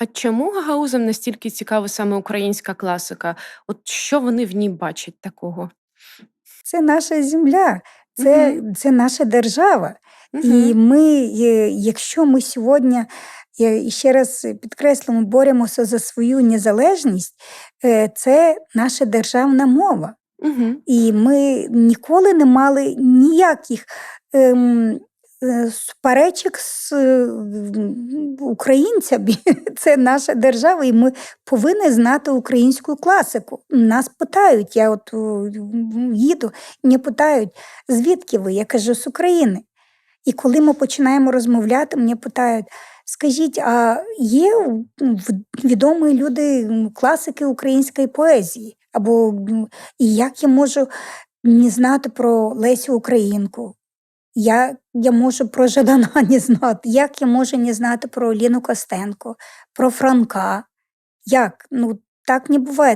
А чому гагаузам настільки цікава саме українська класика? От що вони в ній бачать такого? Це наша земля, це Мгм. це наша держава. І ми, якщо ми сьогодні, я ще раз підкреслимо, боремося за свою незалежність, е, це наша державна мова. Мгм. І ми ніколи не мали ніяких ем, суперечок з е, українцями. Це наша держава, і ми повинні знати українську класику. Нас питають, я от їду, мене питають, звідки ви? Я кажу, з України. І коли ми починаємо розмовляти, мене питають: скажіть, а є відомі люди, класики української поезії? Або і як я можу не знати про Лесю Українку? Я, я можу про Жадана не знати, як я можу не знати про Ліну Костенко, про Франка? Як? Ну, так не буває.